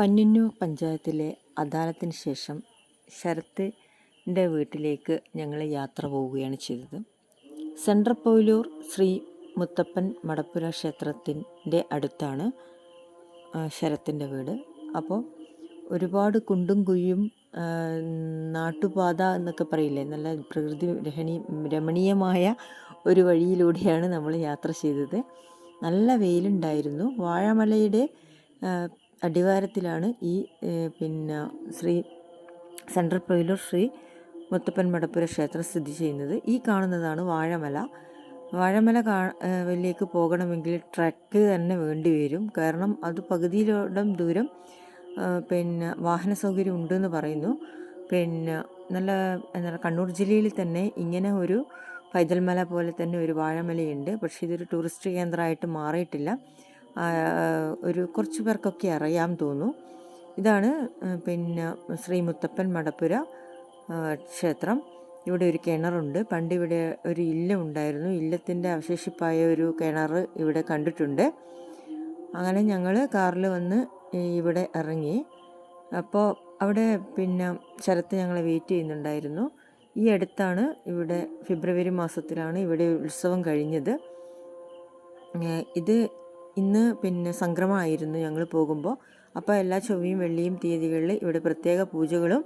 പന്നിന്നൂർ പഞ്ചായത്തിലെ അദാലത്തിന് ശേഷം ശരത്തിന്റെ വീട്ടിലേക്ക് ഞങ്ങൾ യാത്ര പോവുകയാണ് ചെയ്തത്. സെൻട്രൽ പോയിലൂർ ശ്രീ മുത്തപ്പൻ മടപ്പുര ക്ഷേത്രത്തിന്റെ അടുത്താണ് ശരത്തിന്റെ വീട്. അപ്പോൾ ഒരുപാട് കുണ്ടും കുഴിയും നാട്ടുപാത എന്നൊക്കെ പറയില്ലേ നല്ല പ്രകൃതി രഹണീ രമണീയമായ ഒരു വഴിയിലൂടെയാണ് നമ്മൾ യാത്ര ചെയ്തത്. നല്ല വെയിലുണ്ടായിരുന്നു. വാഴമലയുടെ അടിവാരത്തിലാണ് ഈ പിന്നെ ശ്രീ സെൻട്രൽ പൊയിലൂർ ശ്രീ മുത്തപ്പൻ മടപ്പുര ക്ഷേത്രം സ്ഥിതി ചെയ്യുന്നത്. ഈ കാണുന്നതാണ് വാഴമല. വാഴമല കാ പോകണമെങ്കിൽ ട്രക്ക് തന്നെ വേണ്ടി വരും. കാരണം അത് പകുതിയിലോടം ദൂരം പിന്നെ വാഹന സൗകര്യം ഉണ്ടെന്ന് പറയുന്നു. പിന്നെ നല്ല എന്താ പറയുക കണ്ണൂർ ജില്ലയിൽ തന്നെ ഇങ്ങനെ ഒരു പൈതൽമല പോലെ തന്നെ ഒരു വാഴമലയുണ്ട്. പക്ഷേ ഇതൊരു ടൂറിസ്റ്റ് കേന്ദ്രമായിട്ട് മാറിയിട്ടില്ല. ഒരു കുറച്ച് പേർക്കൊക്കെ അറിയാം തോന്നുന്നു. ഇതാണ് പിന്നെ ശ്രീ മുത്തപ്പൻ മടപ്പുര ക്ഷേത്രം. ഇവിടെ ഒരു കിണറുണ്ട്. പണ്ട് ഇവിടെ ഒരു ഇല്ലം ഉണ്ടായിരുന്നു. ഇല്ലത്തിന്റെ അവശേഷിപ്പായ ഒരു കിണർ ഇവിടെ കണ്ടിട്ടുണ്ട്. അങ്ങനെ ഞങ്ങൾ കാറിൽ വന്ന് ഇവിടെ ഇറങ്ങി. അപ്പോൾ അവിടെ പിന്നെ ശരത്ത് ഞങ്ങളെ വെയിറ്റ് ചെയ്യുന്നുണ്ടായിരുന്നു. ഈ അടുത്താണ് ഇവിടെ ഫെബ്രുവരി മാസത്തിലാണ് ഇവിടെ ഉത്സവം കഴിഞ്ഞത്. ഇത് ഇന്ന് പിന്നെ സംക്രമമായിരുന്നു ഞങ്ങൾ പോകുമ്പോൾ അപ്പോൾ എല്ലാ ചൊവ്വയും വെള്ളിയും തീയതികളിൽ ഇവിടെ പ്രത്യേക പൂജകളും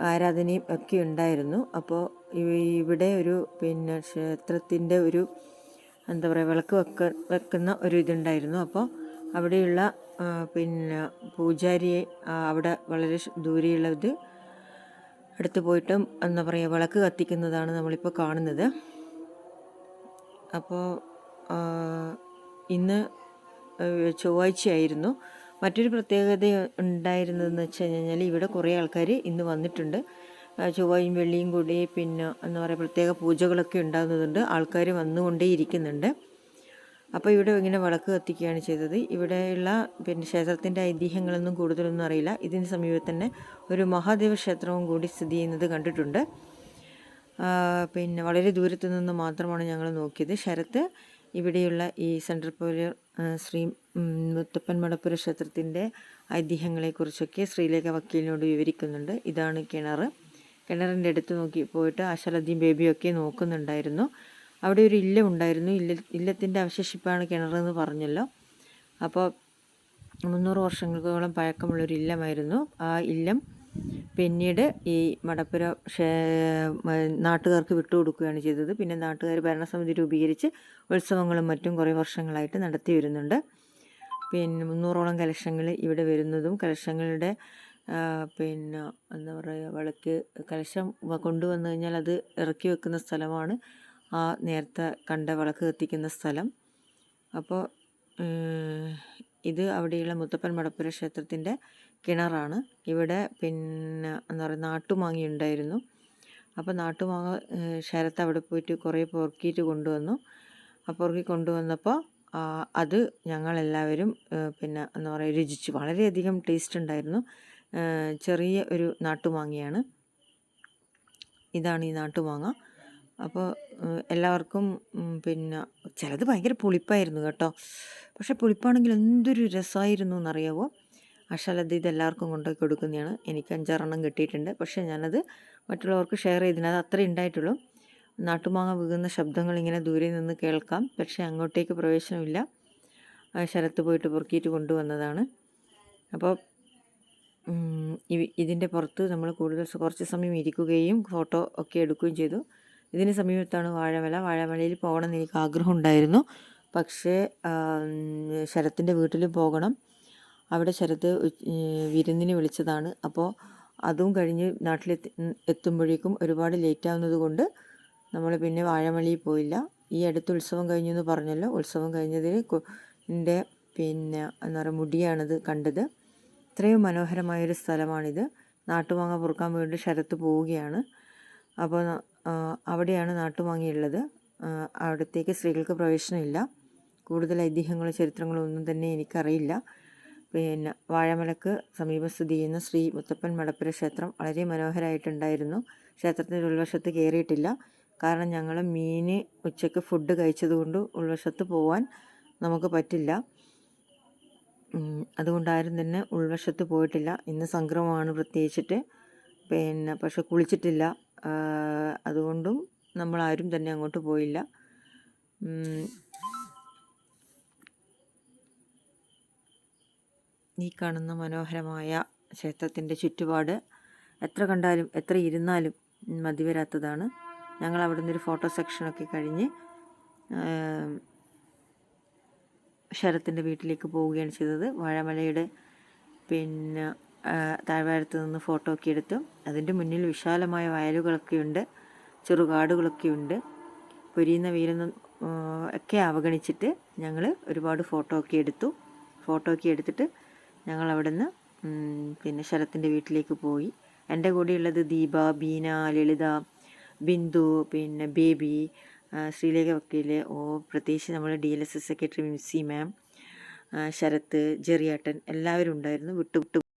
ആരാധനയും ഒക്കെ ഉണ്ടായിരുന്നു. അപ്പോൾ ഇവ- ഇവിടെ ഒരു പിന്നെ ക്ഷേത്രത്തിന്റെ ഒരു എന്താ പറയുക വിളക്ക് വെക്ക വെക്കുന്ന ഒരു ഇതുണ്ടായിരുന്നു. അപ്പോൾ അവിടെയുള്ള പിന്നെ പൂജാരിയെ അവിടെ വളരെ ദൂരെയുള്ളത് അടുത്ത് പോയിട്ട് എന്താ പറയുക വിളക്ക് കത്തിക്കുന്നതാണ് നമ്മളിപ്പോൾ കാണുന്നത്. അപ്പോൾ ഇന്ന് ചൊവ്വാഴ്ചയായിരുന്നു. മറ്റൊരു പ്രത്യേകത ഉണ്ടായിരുന്നതെന്ന് വെച്ച് കഴിഞ്ഞാൽ ഇവിടെ കുറേ ആൾക്കാർ ഇന്ന് വന്നിട്ടുണ്ട്. ചൊവ്വയും വെള്ളിയും കൂടി പിന്നെ എന്താ പറയുക പ്രത്യേക പൂജകളൊക്കെ ഉണ്ടാകുന്നതുണ്ട് ആൾക്കാർ വന്നുകൊണ്ടേ ഇരിക്കുന്നുണ്ട്. അപ്പോൾ ഇവിടെ ഇങ്ങനെ വിളക്ക് കത്തിക്കുകയാണ് ചെയ്തത്. ഇവിടെയുള്ള പിന്നെ ക്ഷേത്രത്തിന്റെ ഐതിഹ്യങ്ങളൊന്നും കൂടുതലൊന്നും അറിയില്ല. ഇതിന് സമീപത്ത് തന്നെ ഒരു മഹാദേവ ക്ഷേത്രവും കൂടി സ്ഥിതി ചെയ്യുന്നത് കണ്ടിട്ടുണ്ട്. പിന്നെ വളരെ ദൂരത്തു നിന്ന് മാത്രമാണ് ഞങ്ങൾ നോക്കിയത്. ശരത്ത് ഇവിടെയുള്ള ഈ സെൻട്രൽ പോലെ ശ്രീ മുത്തപ്പൻ മടപ്പുര ക്ഷേത്രത്തിന്റെ ഐതിഹ്യങ്ങളെക്കുറിച്ചൊക്കെ ശ്രീലേഖ വക്കീലിനോട് വിവരിക്കുന്നുണ്ട്. ഇതാണ് കിണർ. കിണറിന്റെ അടുത്ത് നോക്കി പോയിട്ട് ആശാലദ്ദീൻ ബേബിയൊക്കെ നോക്കുന്നുണ്ടായിരുന്നു. അവിടെ ഒരു ഇല്ലം ഉണ്ടായിരുന്നു. ഇല്ല ഇല്ലത്തിന്റെ അവശേഷിപ്പാണ് കിണറെന്ന് പറഞ്ഞല്ലോ. അപ്പോൾ മുന്നൂറ് വർഷങ്ങൾക്കോളം പഴക്കമുള്ളൊരു ഇല്ലമായിരുന്നു. ആ ഇല്ലം പിന്നീട് ഈ മടപ്പുര നാട്ടുകാർക്ക് വിട്ടുകൊടുക്കുകയാണ് ചെയ്തത്. പിന്നെ നാട്ടുകാർ ഭരണസമിതി രൂപീകരിച്ച് ഉത്സവങ്ങളും മറ്റും കുറേ വർഷങ്ങളായിട്ട് നടത്തി വരുന്നുണ്ട്. പിന്നെ മുന്നൂറോളം കലശങ്ങൾ ഇവിടെ വരുന്നതും കലശങ്ങളുടെ പിന്നെ എന്താ പറയുക വിളക്ക് കലശം കൊണ്ടുവന്നു കഴിഞ്ഞാൽ അത് ഇറക്കി വെക്കുന്ന സ്ഥലമാണ് ആ നേരത്തെ കണ്ട വിളക്ക് കത്തിക്കുന്ന സ്ഥലം. അപ്പോൾ ഇത് അവിടെയുള്ള മുത്തപ്പൻ മടപ്പുര ക്ഷേത്രത്തിന്റെ കിണറാണ്. ഇവിടെ പിന്നെ എന്താ പറയുക നാട്ടുമാങ്ങ ഉണ്ടായിരുന്നു. അപ്പോൾ നാട്ടുമാങ്ങ ശരത്ത് അവിടെ പോയിട്ട് കുറേ പൊറുക്കിയിട്ട് കൊണ്ടുവന്നു. ആ പൊറുക്കി കൊണ്ടുവന്നപ്പോൾ അത് ഞങ്ങളെല്ലാവരും പിന്നെ എന്താ പറയുക രുചിച്ചു. വളരെയധികം ടേസ്റ്റ് ഉണ്ടായിരുന്നു. ചെറിയ ഒരു നാട്ടുമാങ്ങയാണ്. ഇതാണ് ഈ നാട്ടുമാങ്ങ. അപ്പോൾ എല്ലാവർക്കും പിന്നെ ചിലത് ഭയങ്കര പുളിപ്പായിരുന്നു കേട്ടോ. പക്ഷേ പുളിപ്പാണെങ്കിൽ എന്തൊരു രസമായിരുന്നു എന്നറിയാവോ? അഷലത് ഇത് എല്ലാവർക്കും കൊണ്ടുപോയി കൊടുക്കുന്നതാണ്. എനിക്ക് അഞ്ചാറെണ്ണം കിട്ടിയിട്ടുണ്ട്. പക്ഷേ ഞാനത് മറ്റുള്ളവർക്ക് ഷെയർ ചെയ്തിന് അത് അത്രേ ഉണ്ടായിട്ടുള്ളൂ. നാട്ടുമാങ്ങ വീകുന്ന ശബ്ദങ്ങൾ ഇങ്ങനെ ദൂരെ നിന്ന് കേൾക്കാം. പക്ഷേ അങ്ങോട്ടേക്ക് പ്രവേശനമില്ല. ശരത്ത് പോയിട്ട് പൊറുക്കിയിട്ട് കൊണ്ടുവന്നതാണ്. അപ്പോൾ ഇതിന്റെ പുറത്ത് നമ്മൾ കൂടുതൽ കുറച്ച് സമയം ഇരിക്കുകയും ഫോട്ടോ ഒക്കെ എടുക്കുകയും ചെയ്തു. ഇതിന് സമീപത്താണ് വാഴമല. വാഴമലയിൽ പോകണമെന്ന് എനിക്ക് ആഗ്രഹം ഉണ്ടായിരുന്നു പക്ഷേ ശരത്തിന്റെ വീട്ടിൽ പോകണം. അവിടെ ശരത്ത് വിരുന്നിന് വിളിച്ചതാണ്. അപ്പോൾ അതും കഴിഞ്ഞ് നാട്ടിലെത്തി എത്തുമ്പോഴേക്കും ഒരുപാട് ലേറ്റ് ആവുന്നത് കൊണ്ട് നമ്മൾ പിന്നെ വാഴമലയിൽ പോയില്ല. ഈ അടുത്ത് ഉത്സവം കഴിഞ്ഞു എന്ന് പറഞ്ഞല്ലോ. ഉത്സവം കഴിഞ്ഞതിന് എന്റെ പിന്നെ എന്താ പറയുക മുടിയാണത് കണ്ടത്. ഇത്രയും മനോഹരമായൊരു സ്ഥലമാണിത്. നാട്ടുമാങ്ങ പൊറുക്കാൻ വേണ്ടി ശരത്ത് പോവുകയാണ്. അപ്പോൾ അവിടെയാണ് നാട്ടുമാങ്ങിയുള്ളത് അവിടത്തേക്ക് സ്ത്രീകൾക്ക് പ്രവേശനമില്ല. കൂടുതൽ ഐതിഹ്യങ്ങളോ ചരിത്രങ്ങളോ ഒന്നും തന്നെ എനിക്കറിയില്ല. പിന്നെ വാഴമലക്ക് സമീപം സ്ഥിതി ചെയ്യുന്ന ശ്രീ മുത്തപ്പൻ മടപ്പുര ക്ഷേത്രം വളരെ മനോഹരമായിട്ടുണ്ടായിരുന്നു ക്ഷേത്രത്തിന്റെ ഉൾവശത്ത് കയറിയിട്ടില്ല. കാരണം ഞങ്ങൾ മീൻ ഉച്ചയ്ക്ക് ഫുഡ് കഴിച്ചതുകൊണ്ട് ഉൾവശത്ത് പോവാൻ നമുക്ക് പറ്റില്ല. അതുകൊണ്ടായിരുന്നു തന്നെ ഉൾവശത്ത് പോയിട്ടില്ല. ഇന്ന് സംക്രമമാണ് പ്രത്യേകിച്ചിട്ട്. പിന്നെ പക്ഷെ കുളിച്ചിട്ടില്ല. അതുകൊണ്ടും ആരും തന്നെ അങ്ങോട്ട് പോയില്ല. ഈ കാണുന്ന മനോഹരമായ ക്ഷേത്രത്തിന്റെ ചുറ്റുപാട് എത്ര കണ്ടാലും എത്ര ഇരുന്നാലും മതി വരാത്തതാണ് ഞങ്ങൾ അവിടെ നിന്നൊരു ഫോട്ടോ സെക്ഷനൊക്കെ കഴിഞ്ഞ് ശരത്തിന്റെ വീട്ടിലേക്ക് പോവുകയാണ് ചെയ്തത്. വാഴമലയുടെ പിന്നെ താഴ്വാരത്ത് നിന്ന് ഫോട്ടോ ഒക്കെ എടുത്തു അതിന്റെ മുന്നിൽ വിശാലമായ വയലുകളൊക്കെ ഉണ്ട് ചെറുകാടുകളൊക്കെ ഉണ്ട് പൊരിയുന്ന വെയിലൊന്നും ഒക്കെ അവഗണിച്ചിട്ട് ഞങ്ങൾ ഒരുപാട് ഫോട്ടോ ഒക്കെ എടുത്തു. ഫോട്ടോ ഒക്കെ എടുത്തിട്ട് ഞങ്ങൾ അവിടെ നിന്ന് പിന്നെ ശരത്തിന്റെ വീട്ടിലേക്ക് പോയി. എന്റെ കൂടെയുള്ളത് ദീപ ബീന ലളിത ബിന്ദു പിന്നെ ബേബി ശ്രീലേഖ വക്കീൽ ഓ പ്രത്യേകിച്ച് നമ്മൾ D L S S secretary മിസ്സി ma'am Sarath ജെറിയാട്ടൻ എല്ലാവരും ഉണ്ടായിരുന്നു. വിട്ടു വിട്ടു